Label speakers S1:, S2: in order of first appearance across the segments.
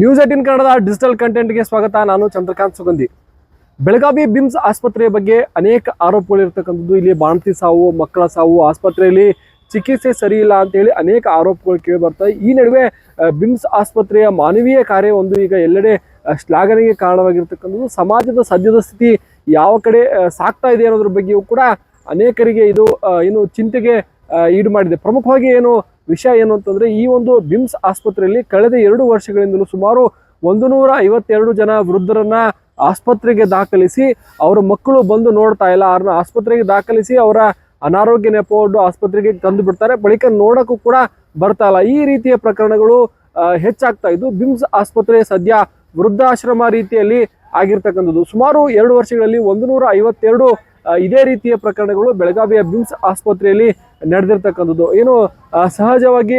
S1: News eighteen ಕನ್ನಡದ digital ಕಂಟೆಂಟ್ಗೆ ಸ್ವಾಗತ. ನಾನು ಚಂದ್ರಕಾಂತ್ ಸುಗಂಧಿ. ಬೆಳಗಾವಿ ಬಿಮ್ಸ್ ಆಸ್ಪತ್ರೆಯ ಬಗ್ಗೆ ಅನೇಕ ಆರೋಪಗಳು ಇರ್ತಕ್ಕಂಥದ್ದು. ಇಲ್ಲಿ ಬಾಣತಿ ಸಾವು, ಮಕ್ಕಳ ಸಾವು, ಆಸ್ಪತ್ರೆಯಲ್ಲಿ ಚಿಕಿತ್ಸೆ ಸರಿ ಇಲ್ಲ ಅಂತ ಹೇಳಿ ಅನೇಕ ಆರೋಪಗಳು ಕೇಳಿ ಬರ್ತವೆ ಈ ನಡುವೆ ಬಿಮ್ಸ್ ಆಸ್ಪತ್ರೆಯ ಮಾನವೀಯ ಕಾರ್ಯ ಒಂದು ಈಗ ಎಲ್ಲೆಡೆ ಶ್ಲಾಘನೆಗೆ ಕಾರಣವಾಗಿರ್ತಕ್ಕಂಥದ್ದು. ಸಮಾಜದ ಸದ್ಯದ ಸ್ಥಿತಿ ಯಾವ ಕಡೆ ಸಾಕ್ತಾ ಇದೆ ಅನ್ನೋದ್ರ ಬಗ್ಗೆಯೂ ಕೂಡ ಅನೇಕರಿಗೆ ಇದು ಏನು ಚಿಂತೆಗೆ ಈಡು ಮಾಡಿದೆ. ಪ್ರಮುಖವಾಗಿ ಏನು ವಿಷಯ ಏನು ಅಂತಂದ್ರೆ ಈ ಒಂದು ಬಿಮ್ಸ್ ಆಸ್ಪತ್ರೆಯಲ್ಲಿ ಕಳೆದ ಎರಡು ವರ್ಷಗಳಿಂದಲೂ ಸುಮಾರು ಒಂದು ನೂರ ಐವತ್ತೆರಡು ಜನ ವೃದ್ಧರನ್ನ ಆಸ್ಪತ್ರೆಗೆ ದಾಖಲಿಸಿ ಅವರ ಮಕ್ಕಳು ಬಂದು ನೋಡ್ತಾ ಇಲ್ಲ. ಅವ್ರನ್ನ ಆಸ್ಪತ್ರೆಗೆ ದಾಖಲಿಸಿ ಅವರ ಅನಾರೋಗ್ಯ ನೆಪವನ್ನು ಆಸ್ಪತ್ರೆಗೆ ತಂದು ಬಿಡ್ತಾರೆ. ಬಳಿಕ ನೋಡೋಕ್ಕೂ ಕೂಡ ಬರ್ತಾ ಇಲ್ಲ. ಈ ರೀತಿಯ ಪ್ರಕರಣಗಳು ಹೆಚ್ಚಾಗ್ತಾ ಇದ್ದು ಬಿಮ್ಸ್ ಆಸ್ಪತ್ರೆ ಸದ್ಯ ವೃದ್ಧಾಶ್ರಮ ರೀತಿಯಲ್ಲಿ ಆಗಿರ್ತಕ್ಕಂಥದ್ದು. ಸುಮಾರು ಎರಡು ವರ್ಷಗಳಲ್ಲಿ ಒಂದು ನೂರ ಐವತ್ತೆರಡು ಇದೇ ರೀತಿಯ ಪ್ರಕರಣಗಳು ಬೆಳಗಾವಿಯ ಬಿಮ್ಸ್ ಆಸ್ಪತ್ರೆಯಲ್ಲಿ ನಡೆದಿರ್ತಕ್ಕಂಥದ್ದು. ಏನು ಸಹಜವಾಗಿ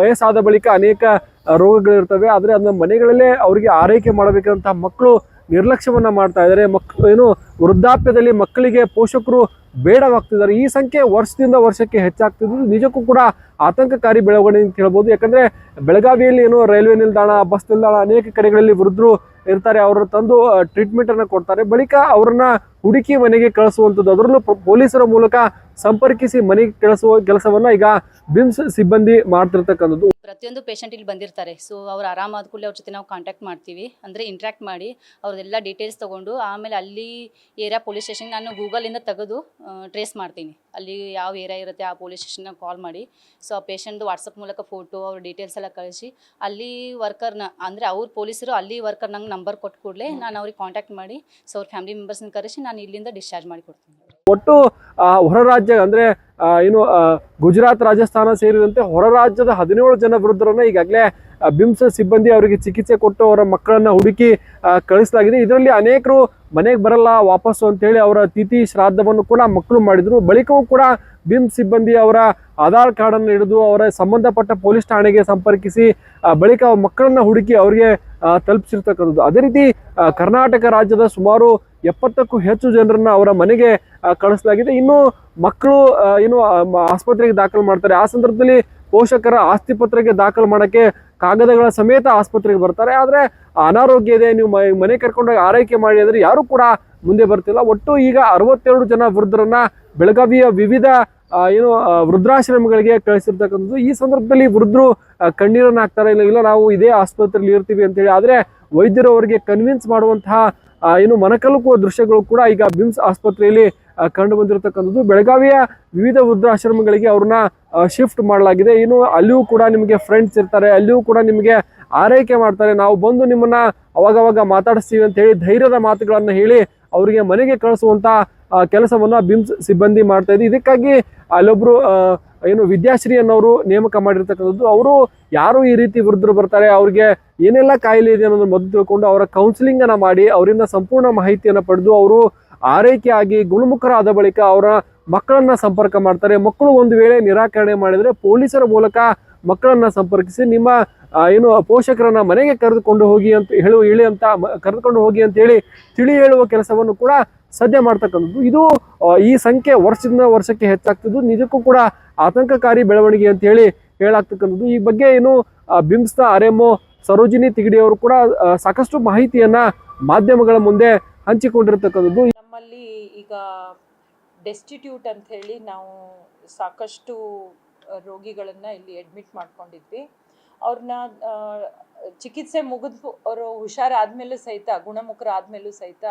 S1: ವಯಸ್ಸಾದ ಬಳಿಕ ಅನೇಕ ರೋಗಗಳಿರ್ತವೆ. ಆದರೆ ಅದನ್ನ ಮನೆಗಳಲ್ಲೇ ಅವರಿಗೆ ಆರೈಕೆ ಮಾಡಬೇಕಂತ ಮಕ್ಕಳು ನಿರ್ಲಕ್ಷ್ಯವನ್ನ ಮಾಡ್ತಾ ಇದ್ದಾರೆ. ಮಕ್, ಏನು ವೃದ್ಧಾಪ್ಯದಲ್ಲಿ ಮಕ್ಕಳಿಗೆ ಪೋಷಕರು ಬೇಡವಾಗ್ತಿದ್ದಾರೆ. ಈ ಸಂಖ್ಯೆ ವರ್ಷದಿಂದ ವರ್ಷಕ್ಕೆ ಹೆಚ್ಚಾಗ್ತಿದ್ದು. ನಿಜಕ್ಕೂ ಕೂಡ ಆತಂಕಕಾರಿ ಬೆಳವಣಿಗೆ ಅಂತ ಹೇಳ್ಬೋದು. ಯಾಕಂದರೆ ಬೆಳಗಾವಿಯಲ್ಲಿ ಏನು ರೈಲ್ವೆ ನಿಲ್ದಾಣ, ಬಸ್ ನಿಲ್ದಾಣ ಅನೇಕ ಕಡೆಗಳಲ್ಲಿ ವೃದ್ಧರು ಇರ್ತಾರೆ. ಅವರ ತಂದು ಟ್ರೀಟ್ಮೆಂಟನ್ನು ಕೊಡ್ತಾರೆ. ಬಳಿಕ ಅವರನ್ನ ಹುಡುಕಿ ಮನೆಗೆ ಕಳಿಸುವಂಥದ್ದು. ಅದರಲ್ಲೂ ಪೊಲೀಸರ ಮೂಲಕ ಸಂಪರ್ಕಿಸಿ ಮನೆಗೆ ಕಳಿಸುವ ಕೆಲಸವನ್ನು ಈಗ ಬಿಮ್ಸ್ ಸಿಬ್ಬಂದಿ ಮಾಡ್ತಿರ್ತಕ್ಕಂಥದ್ದು.
S2: ಪ್ರತಿಯೊಂದು ಪೇಷಂಟ್ ಇಲ್ಲಿ ಬಂದಿರ್ತಾರೆ. ಸೊ ಅವ್ರು ಆರಾಮಾದ ಕೂಡಲೇ ಅವ್ರ ಜೊತೆ ನಾವು ಕಾಂಟ್ಯಾಕ್ಟ್ ಮಾಡ್ತೀವಿ. ಅಂದರೆ ಇಂಟ್ರ್ಯಾಕ್ಟ್ ಮಾಡಿ ಅವ್ರದ್ದೆಲ್ಲ ಡೀಟೇಲ್ಸ್ ತೊಗೊಂಡು ಆಮೇಲೆ ಅಲ್ಲಿ ಏರಿಯಾ ಪೊಲೀಸ್ ಸ್ಟೇಷನ್ ನಾನು ಗೂಗಲಿಂದ ತೆಗೆದು ಟ್ರೇಸ್ ಮಾಡ್ತೀನಿ. ಅಲ್ಲಿ ಯಾವ ಏರಿಯಾ ಇರುತ್ತೆ ಆ ಪೊಲೀಸ್ ಸ್ಟೇಷನ್ನ ಕಾಲ್ ಮಾಡಿ. ಸೊ ಆ ಪೇಷಂಟ್ದು ವಾಟ್ಸಪ್ ಮೂಲಕ ಫೋಟೋ ಅವ್ರ ಡೀಟೇಲ್ಸ್ ಎಲ್ಲ ಕಳಿಸಿ ಅಲ್ಲಿ ವರ್ಕರ್ನ ಅಂದರೆ ಅವ್ರ ಪೊಲೀಸರು ಅಲ್ಲಿ ವರ್ಕರ್ ನಂಗೆ ನಂಬರ್ ಕೊಟ್ಟು ಕೂಡಲೇ ನಾನು ಅವ್ರಿಗೆ ಕಾಂಟ್ಯಾಕ್ಟ್ ಮಾಡಿ ಸೊ ಅವ್ರ ಫ್ಯಾಮಿಲಿ ಮೆಂಬರ್ಸ್ನ ಕರೆಸಿ ನಾನು ಇಲ್ಲಿಂದ ಡಿಸ್ಚಾರ್ಜ್ ಮಾಡಿ ಕೊಡ್ತೀನಿ.
S1: ಒಟ್ಟು ಹೊರ ರಾಜ್ಯ ಅಂದ್ರೆ ಏನು ಗುಜರಾತ್, ರಾಜಸ್ಥಾನ ಸೇರಿದಂತೆ ಹೊರ ರಾಜ್ಯದ ಹದಿನೇಳು ಜನ ವೃದ್ಧರನ್ನ ಈಗಾಗಲೇ ಬಿಮ್ಸ್ ಸಿಬ್ಬಂದಿ ಅವರಿಗೆ ಚಿಕಿತ್ಸೆ ಕೊಟ್ಟು ಅವರ ಮಕ್ಕಳನ್ನ ಹುಡುಕಿ ಕಳಿಸಲಾಗಿದೆ. ಇದರಲ್ಲಿ ಅನೇಕರು ಮನೆಗೆ ಬರಲ್ಲ, ವಾಪಸ್ಸು ಅಂತೇಳಿ ಅವರ ತಿಥಿ ಶ್ರಾದ್ದವನ್ನು ಕೂಡ ಮಕ್ಕಳು ಮಾಡಿದ್ರು. ಬಳಿಕವೂ ಕೂಡ ಬಿಮ್ ಸಿಬ್ಬಂದಿ ಅವರ ಆಧಾರ್ ಕಾರ್ಡ್ ಅನ್ನು ಹಿಡಿದು ಅವರ ಸಂಬಂಧಪಟ್ಟ ಪೊಲೀಸ್ ಠಾಣೆಗೆ ಸಂಪರ್ಕಿಸಿ ಬಳಿಕ ಮಕ್ಕಳನ್ನು ಹುಡುಕಿ ಅವರಿಗೆ ತಲುಪಿಸಿರ್ತಕ್ಕಂಥದ್ದು. ಅದೇ ರೀತಿ ಕರ್ನಾಟಕ ರಾಜ್ಯದ ಸುಮಾರು ಎಪ್ಪತ್ತಕ್ಕೂ ಹೆಚ್ಚು ಜನರನ್ನು ಅವರ ಮನೆಗೆ ಕಳಿಸಲಾಗಿದೆ. ಇನ್ನು ಮಕ್ಕಳು ಏನು ಆಸ್ಪತ್ರೆಗೆ ದಾಖಲು ಮಾಡ್ತಾರೆ. ಆ ಸಂದರ್ಭದಲ್ಲಿ ಪೋಷಕರ ಆಸ್ತಿ ಪತ್ರಕ್ಕೆ ದಾಖಲು ಮಾಡೋಕ್ಕೆ ಕಾಗದಗಳ ಸಮೇತ ಆಸ್ಪತ್ರೆಗೆ ಬರ್ತಾರೆ. ಆದರೆ ಅನಾರೋಗ್ಯ ಇದೆ, ನೀವು ಮನೆ ಕರ್ಕೊಂಡೋಗಿ ಆರೈಕೆ ಮಾಡಿ ಅಂದರೆ ಯಾರು ಕೂಡ ಮುಂದೆ ಬರ್ತಿಲ್ಲ. ಒಟ್ಟು ಈಗ ಅರವತ್ತೆರಡು ಜನ ವೃದ್ಧರನ್ನ ಬೆಳಗಾವಿಯ ವಿವಿಧ ಏನು ವೃದ್ಧಾಶ್ರಮಗಳಿಗೆ ಕಳಿಸಿರ್ತಕ್ಕಂಥದ್ದು. ಈ ಸಂದರ್ಭದಲ್ಲಿ ವೃದ್ಧರು ಕಣ್ಣೀರನ್ನು ಹಾಕ್ತಾರೆ, ಇಲ್ಲ ಇಲ್ಲ, ನಾವು ಇದೇ ಆಸ್ಪತ್ರೆಯಲ್ಲಿ ಇರ್ತೀವಿ ಅಂತೇಳಿ. ಆದರೆ ವೈದ್ಯರು ಅವರಿಗೆ ಕನ್ವಿನ್ಸ್ ಮಾಡುವಂತಹ ಏನು ಮನಕಲುಕುವ ದೃಶ್ಯಗಳು ಕೂಡ ಈಗ ಬಿಮ್ಸ್ ಆಸ್ಪತ್ರೆಯಲ್ಲಿ ಕಂಡು ಬಂದಿರತಕ್ಕಂಥದ್ದು. ಬೆಳಗಾವಿಯ ವಿವಿಧ ವೃದ್ಧಾಶ್ರಮಗಳಿಗೆ ಅವ್ರನ್ನ ಶಿಫ್ಟ್ ಮಾಡಲಾಗಿದೆ. ಇನ್ನು ಅಲ್ಲಿಯೂ ಕೂಡ ನಿಮಗೆ ಫ್ರೆಂಡ್ಸ್ ಇರ್ತಾರೆ. ಅಲ್ಲಿಯೂ ಕೂಡ ನಿಮಗೆ ಆರೈಕೆ ಮಾಡ್ತಾರೆ. ನಾವು ಬಂದು ನಿಮ್ಮನ್ನ ಅವಾಗವಾಗ ಮಾತಾಡಿಸ್ತೀವಿ ಅಂತ ಹೇಳಿ ಧೈರ್ಯದ ಮಾತುಗಳನ್ನು ಹೇಳಿ ಅವರಿಗೆ ಮನೆಗೆ ಕಳಿಸುವಂತ ಕೆಲಸವನ್ನು ಬಿಮ್ಸ್ ಸಿಬ್ಬಂದಿ ಮಾಡ್ತಾ ಇದೆ ಇದಕ್ಕಾಗಿ ಅಲ್ಲೊಬ್ರು ಏನು ವಿದ್ಯಾಶ್ರೀ ಅನ್ನೋರು ನೇಮಕ ಮಾಡಿರ್ತಕ್ಕಂಥದ್ದು. ಅವರು ಯಾರು ಈ ರೀತಿ ವೃದ್ಧರು ಬರ್ತಾರೆ, ಅವ್ರಿಗೆ ಏನೆಲ್ಲ ಕಾಯಿಲೆ ಇದೆ ಅನ್ನೋದನ್ನ ಮೊದಲು ತಿಳ್ಕೊಂಡು ಅವರ ಕೌನ್ಸಿಲಿಂಗನ್ನು ಮಾಡಿ, ಅವರಿಂದ ಸಂಪೂರ್ಣ ಮಾಹಿತಿಯನ್ನು ಪಡೆದು ಅವರು ಆರೈಕೆ ಆಗಿ ಗುಣಮುಖರಾದ ಬಳಿಕ ಅವರ ಮಕ್ಕಳನ್ನ ಸಂಪರ್ಕ ಮಾಡ್ತಾರೆ. ಮಕ್ಕಳು ಒಂದು ವೇಳೆ ನಿರಾಕರಣೆ ಮಾಡಿದ್ರೆ ಪೊಲೀಸರ ಮೂಲಕ ಮಕ್ಕಳನ್ನ ಸಂಪರ್ಕಿಸಿ ನಿಮ್ಮ ಏನು, ಪೋಷಕರನ್ನ ಮನೆಗೆ ಕರೆದುಕೊಂಡು ಹೋಗಿ ಅಂತ ಹೇಳು, ಹೇಳಿ ಅಂತ ಕರೆದುಕೊಂಡು ಹೋಗಿ ಅಂತ ಹೇಳಿ ತಿಳಿ ಹೇಳುವ ಕೆಲಸವನ್ನು ಕೂಡ ಸದ್ಯ ಮಾಡ್ತಕ್ಕಂಥದ್ದು. ಇದು ಈ ಸಂಖ್ಯೆ ವರ್ಷದಿಂದ ವರ್ಷಕ್ಕೆ ಹೆಚ್ಚಾಗ್ತದ್ದು. ನಿಜಕ್ಕೂ ಕೂಡ ಆತಂಕಕಾರಿ ಬೆಳವಣಿಗೆ ಅಂತ ಹೇಳಿ ಹೇಳಾಗ್ತಕ್ಕಂಥದ್ದು. ಈ ಬಗ್ಗೆ ಏನು ಬಿಮ್ಸ್ನ ಆರ್ ಎಂ ಸರೋಜಿನಿ ತಿಗಡಿ ಅವರು ಕೂಡ ಸಾಕಷ್ಟು ಮಾಹಿತಿಯನ್ನ ಮಾಧ್ಯಮಗಳ ಮುಂದೆ ಹಂಚಿಕೊಂಡಿರ್ತಕ್ಕಂಥದ್ದು.
S3: ಡೆಸ್ಟಿಟ್ಯೂಟ್ ಅಂತ ಹೇಳಿ ನಾವು ಸಾಕಷ್ಟು ರೋಗಿಗಳನ್ನು ಇಲ್ಲಿ ಅಡ್ಮಿಟ್ ಮಾಡ್ಕೊಂಡಿದ್ವಿ. ಅವ್ರನ್ನ ಚಿಕಿತ್ಸೆ ಮುಗಿದು ಅವರು ಹುಷಾರಾದಮೇಲೂ ಸಹಿತ, ಗುಣಮುಖರಾದಮೇಲೂ ಸಹಿತ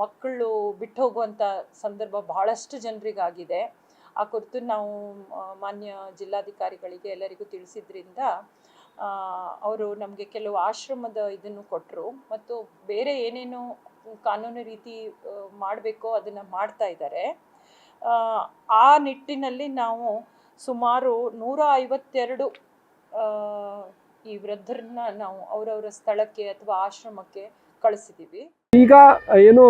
S3: ಮಕ್ಕಳು ಬಿಟ್ಟು ಹೋಗುವಂಥ ಸಂದರ್ಭ ಬಹಳಷ್ಟು ಜನರಿಗಾಗಿದೆ. ಆ ಕುರಿತು ನಾವು ಮಾನ್ಯ ಜಿಲ್ಲಾಧಿಕಾರಿಗಳಿಗೆ ಎಲ್ಲರಿಗೂ ತಿಳಿಸಿದ್ರಿಂದ ಅವರು ನಮಗೆ ಕೆಲವು ಆಶ್ರಮದ ಇದನ್ನು ಕೊಟ್ಟರು ಮತ್ತು ಬೇರೆ ಏನೇನು ಕಾನೂನು ರೀತಿ ಮಾಡಬೇಕೋ ಅದನ್ನು ಮಾಡ್ತಾ ಇದ್ದಾರೆ ಆ, ನಿಟ್ಟಿನಲ್ಲಿ ನಾವು ಸುಮಾರು ನೂರ ಐವತ್ತೆರಡು ಈ ವೃದ್ಧರನ್ನ ನಾವು ಅವರವರ ಸ್ಥಳಕ್ಕೆ ಅಥವಾ ಆಶ್ರಮಕ್ಕೆ ಕಳಿಸಿದ್ದೀವಿ
S1: ಈಗ ಏನು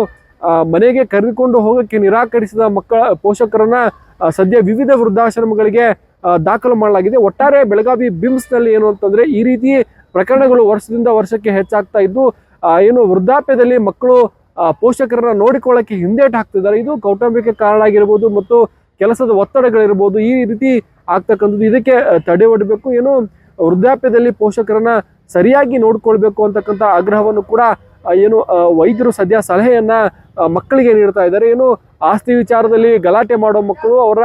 S1: ಮನೆಗೆ ಕರೆದುಕೊಂಡು ಹೋಗಕ್ಕೆ ನಿರಾಕರಿಸಿದ ಮಕ್ಕಳ ಪೋಷಕರನ್ನ ಸದ್ಯ ವಿವಿಧ ವೃದ್ಧಾಶ್ರಮಗಳಿಗೆ ದಾಖಲು ಮಾಡಲಾಗಿದೆ. ಒಟ್ಟಾರೆ ಬೆಳಗಾವಿ ಬಿಮ್ಸ್ನಲ್ಲಿ ಏನು ಅಂತಂದ್ರೆ ಈ ರೀತಿ ಪ್ರಕರಣಗಳು ವರ್ಷದಿಂದ ವರ್ಷಕ್ಕೆ ಹೆಚ್ಚಾಗ್ತಾ ಇದ್ದು ಏನು ವೃದ್ಧಾಪ್ಯದಲ್ಲಿ ಮಕ್ಕಳು ಪೋಷಕರನ್ನ ನೋಡಿಕೊಳ್ಳಕ್ಕೆ ಹಿಂದೇಟು ಹಾಕ್ತಿದ್ದಾರೆ. ಇದು ಕೌಟುಂಬಿಕ ಕಾರಣ ಆಗಿರ್ಬೋದು ಮತ್ತು ಕೆಲಸದ ಒತ್ತಡಗಳಿರ್ಬೋದು. ಈ ರೀತಿ ಆಗ್ತಕ್ಕಂಥದ್ದು ಇದಕ್ಕೆ ತಡೆ ಒಡಬೇಕು ಏನು, ವೃದ್ಧಾಪ್ಯದಲ್ಲಿ ಪೋಷಕರನ್ನ ಸರಿಯಾಗಿ ನೋಡ್ಕೊಳ್ಬೇಕು ಅಂತಕ್ಕಂಥ ಆಗ್ರಹವನ್ನು ಕೂಡ ಏನು ವೈದ್ಯರು ಸದ್ಯ ಸಲಹೆಯನ್ನ ಮಕ್ಕಳಿಗೆ ನೀಡ್ತಾ ಇದ್ದಾರೆ. ಏನು, ಆಸ್ತಿ ವಿಚಾರದಲ್ಲಿ ಗಲಾಟೆ ಮಾಡೋ ಮಕ್ಕಳು ಅವರ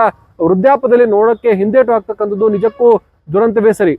S1: ವೃದ್ಧಾಪ್ಯದಲ್ಲಿ ನೋಡೋಕ್ಕೆ ಹಿಂದೇಟು ಆಗ್ತಕ್ಕಂಥದ್ದು ನಿಜಕ್ಕೂ ದುರಂತವೇ ಸರಿ.